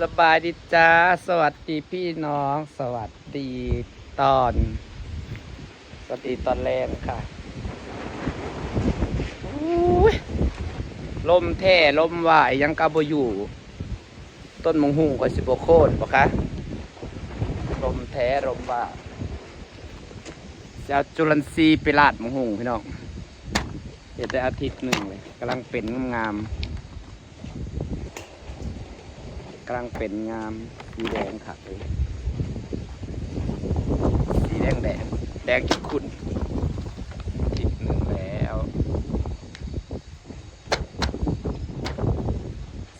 สบายดีจ้า สวัสดีพี่น้อง สวัสดีตอน สวัสดีตอนแรกค่ะลมแท่ลมหวายยังกาบอยู่ ต้นมงหุงก็สิบโค่นปะคะ ลมแท้ลมว่าจะเอาจุลันทรีไปลาดมงหุงพี่น้องเห็นได้อาทิตย์หนึ่งเลยกำลังเป็นงามๆ กลังเป็นงามสีแดงค่ะสีแดงแดงแดงจุดขุ่นติดหนึ่งแล้ว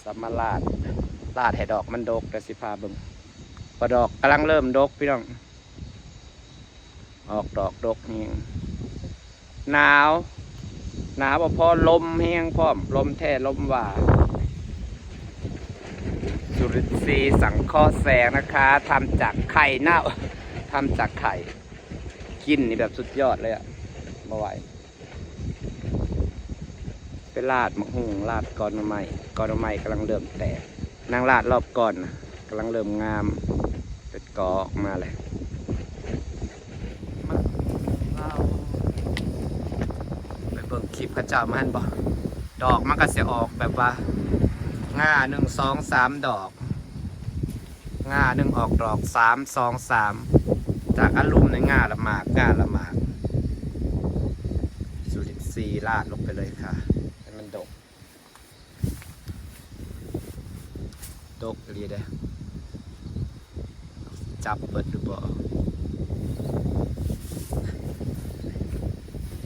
สำมาลาดลาดให้ดอกมันดกแต่สิพาบิ่งพอดอกกำลังเริ่มดกพี่น้อง ออกดอกดกเฮงหนาว หนาวพอลมแห้งพร้อม ลมแท้ลมว่า จุลินทรีย์สังเคราะห์แสงนะคะทำจากไข่เน่าทำจากไข่ กินนี่แบบสุดยอดเลยอะมาไหวไปลาดมะฮุงลาดกอนไม้กอนไม้กำลังเริ่มแตกนางลาดรอบก่อนนะกำลังเริ่มงามเป็นกอออกมาเลยมาเราไปเบิ่งคลิปพระเจ้ามาันบอกดอกมันก็จะออกแบบว่าง่าหนึ่งสองสามดอก ง่าหนึ่งออกดอกสามสองสามจากอารมณ์ในง่าละหมากง่าละหมากสุรินทรีย์ลาดลงไปเลยค่ะให้มันดก ดกเรียได้จับเปิดหรือเปล่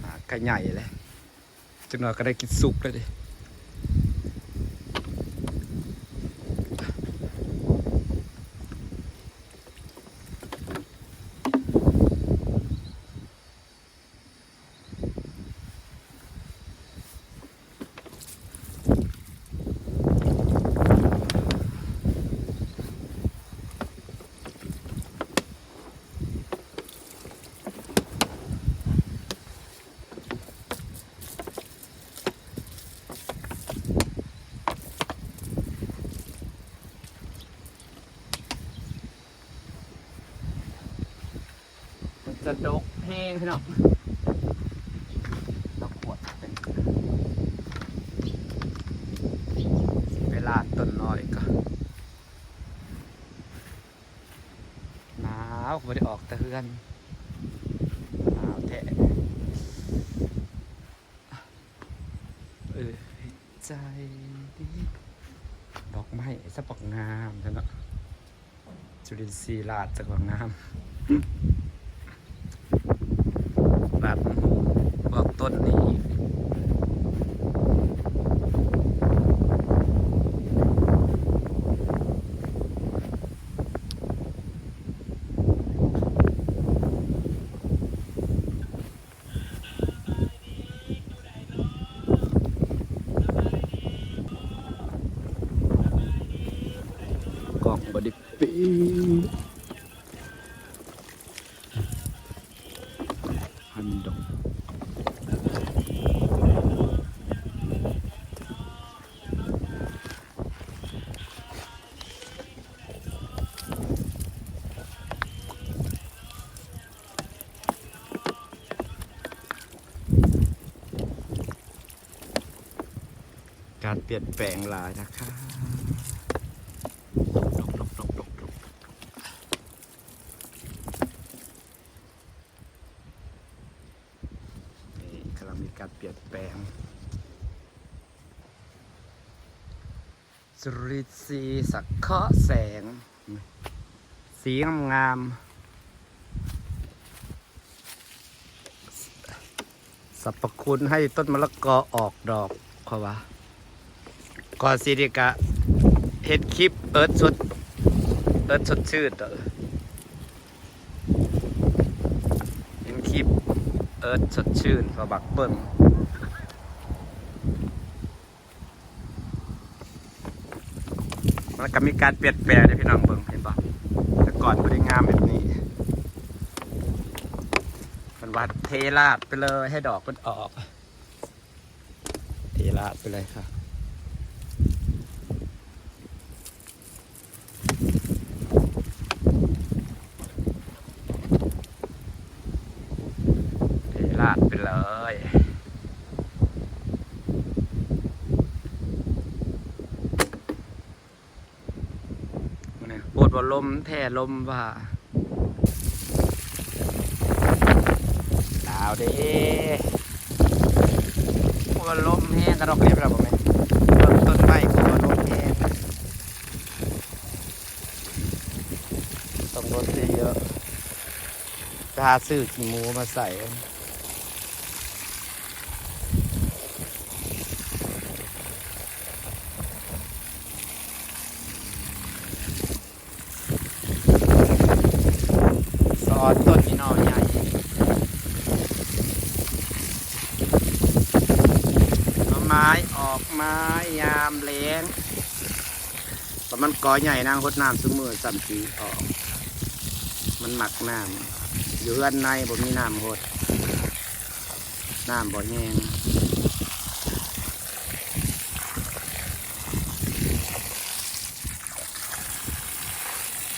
หมากก็ใหญ่เลยจังหน่อยก็ได้กินสุกเลยดิ มันจะดกแห้งพี่น้องดอกขวดเป็นเวลาต้นน้อยก็หนาว ได้ออกแต่เฮือนหนาวแท้เออใจดีดอกไม้สะปอกงามท่านเนาะจุลินทรีย์ลาดสะปอกงามแบบบอกต้นนี้กล่องบไดิปีพันดอก การ เปลี่ยนแปลงหลายนะคะนี่กำลังมีการเปลี่ยนแปลงสุริตรีสักเคาะแสง สีงามงามๆสรรพคุณให้ต้นมะละกอออกดอกเขาว่า ก่อนสิเดีกะเฮ็ดคลิปเอิร์ดสดเอิร์ดสดชื่นเด้อเห็นคลิปเอิร์ดสดชื่นพอบักเปิ้ลมันก็มีการเปลี่ยนแปลงเด้พี่น้องเบิ่งเห็นปะแต่ก่อนบ่ได้งามแบบนี้มันวัดเทราดไปเลยให้ดอกมันออก เทราดไปเลยค่ะ บ่ ลมแท้ลมว่าดาวเด้ว่าลมแห้งกระดอกเรียบร้อยบ่แม่ต้นต้นไม้ก็ว่าลมแห้งต้องรถเยอะจะหาซื้อขี้หมูมาใส่อนต้นที่นอใหญ่หน่อไม้ออกไม้ยามเล้ งแล้วมันก่อใหญ่นางหดน้ำซุมือสัมปีออก มันหมักน้ำอยู่เรือนในบ่มีน้ำหดน้ำบ่แห้ง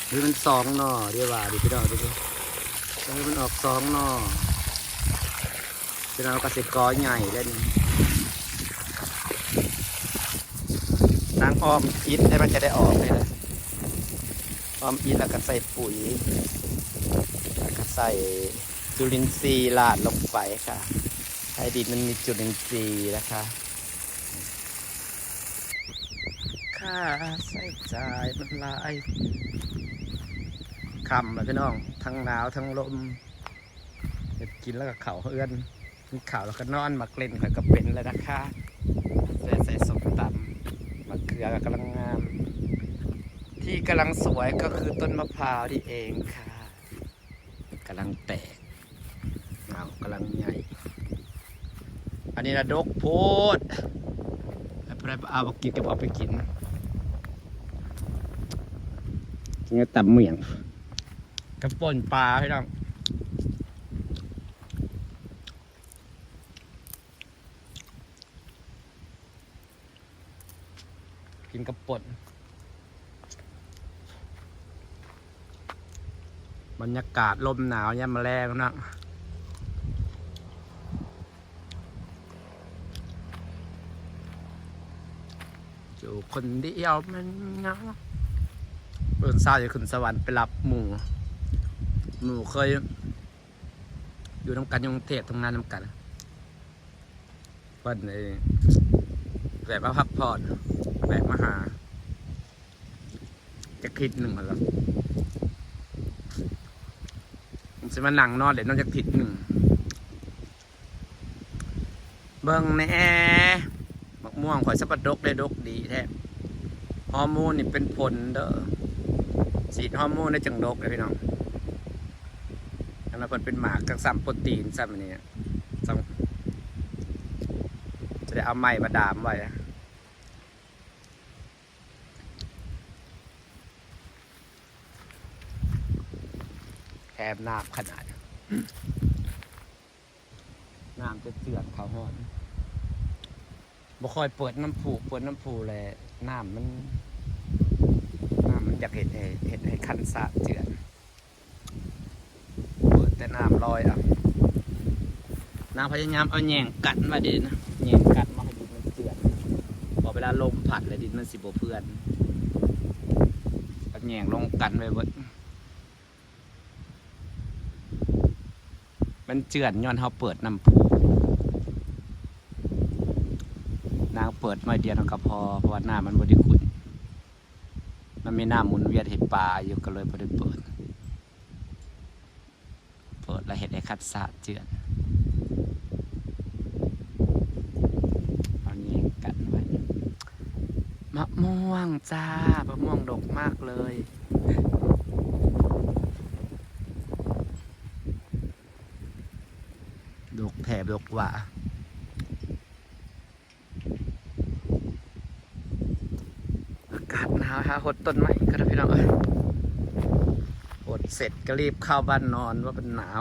หรือมันสองนอเรียกว่าดิพี่ดอกดิพี่เออมันออกสองนอพี่น้องเกษตรกรใหญ่เล่น นางอ้อมอิฐให้มันจะได้ออกเลยนะอ้อมอิฐแล้วก็ใส่ปุ๋ยแล้วก็ใส่จุลินทรีย์ลาดลงไปค่ะ ให้ดินมันมีจุลินทรีย์นะคะ ค่าใส่จ่ายมันลายคำเลยพี่น้อง ทั้งหนาวทั้งลมเห็ดกินแล้วก็เข่าเอื้อนข่าวแล้วก็นอนหมักล่นข่อยก็เป็นเลยนะคะใส่ใส่สมตำ มะเขือก็กำลังงาม ที่กำลังสวยก็คือต้นมะพร้าวที่เองค่ะกำลังแตกเงากำลังใหญ่ อันนี้ระดกโพดเอาไปเอาไปกินกับเอาไปกินกินกับตับเหมี่ยงกับป่นปลาพี่น้อง กินกับป่นบรรยากาศลมหนาวยามมาแรงนะอยู่คนเดียวมันเหงาเปิดเศร้าจะขึ้นสวรรค์ไปรับหมู่ หมู่เคย อยู่น้ำกันยงเทพทำงานน้ำกันเปิ้นเลยแวะมาพักผ่อน แวะมาหา จะคิดหนึ่งแล้วผมสิมานั่งนอนเดี๋ยวนอนจากทิศหนึ่ง เบิ่งแน่มะม่วงข่อยสับปะดกได้ดกดีแท้ฮอร์โมนนี่เป็นผลเด้อฉีดฮอร์โมนได้จังดกเลยพี่น้องอันนั้นเพิ่นเป็นหมากกับซ้ำโปรตีนซ้ำอันนี้จะได้เอาไม้มาดามไว้ แอบน้ำขนาดน้ำจะเจือดเขาหอนบ่ค่อยเปิดน้ำผูเปิดน้ำผูเลยน้ำมันน้ำมันอยากเห็ดให้เห็ดให้คันสะเจือดเปิดแต่น้ำลอยอะนางพยายามเอาแหย่งกัดมาดินะแหย่งกัดมาให้ดินมันเจือดพอเวลาลมผัดเลยดินมันสิบเพื่อนแหย่งลงกันไว้เบิด มันเจือนย้อนเขาเปิดน้ำผูนางเปิดหน่อยเดียวก็พอเพราะว่าน้ามันบริขุนมันมีน้ำหมุนเวียนเห็ดปลาอยู่ก็เลยบริเปิด เปิดแล้วเห็ดไอ้คัดสะเจือนเอางี้กันไว้มะม่วงจ้ามะม่วงดกมากเลย ดกแถบดกหว่าอากาศหนาวฮะหดต้นไม้ก็ได้พี่น้องเอ้ยหดเสร็จก็รีบเข้าบ้านนอนว่าเป็นหนาว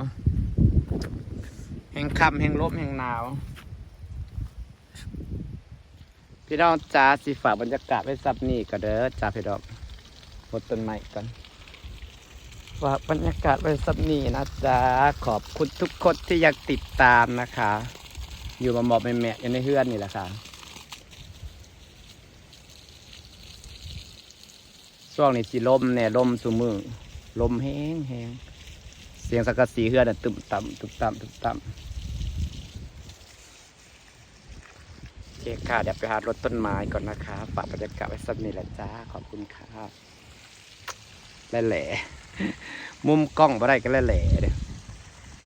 แห่งคำแห่งลมแห่งหนาว พี่น้องจ้าสิฝากบรรยากาศไว้ซับนี่ก็เด้อจ้าพี่น้องหดต้นไม้กัน ฝากบรรยากาศไว้ซับนี่นะจ๊ะ ขอบคุณทุกคนที่ยังติดตามนะคะ อยู่มาหมอบแม่ๆอยู่ในเฮือนนี่แหละค่ะช่วงนี้สิลมแน่ลมสุมือลมแห้งแห้งเสียงสังกะสีเฮือนน่ะตึมต่ำตึมต่ำตึมต่ำโอเคค่ะเดี๋ยวไปหารถต้นไม้ก่อนนะคะฝากบรรยากาศไว้สักนิดละจ้าขอบคุณค่ะแหล่ มุมกล้องบ่ได้ก็แหล่เด้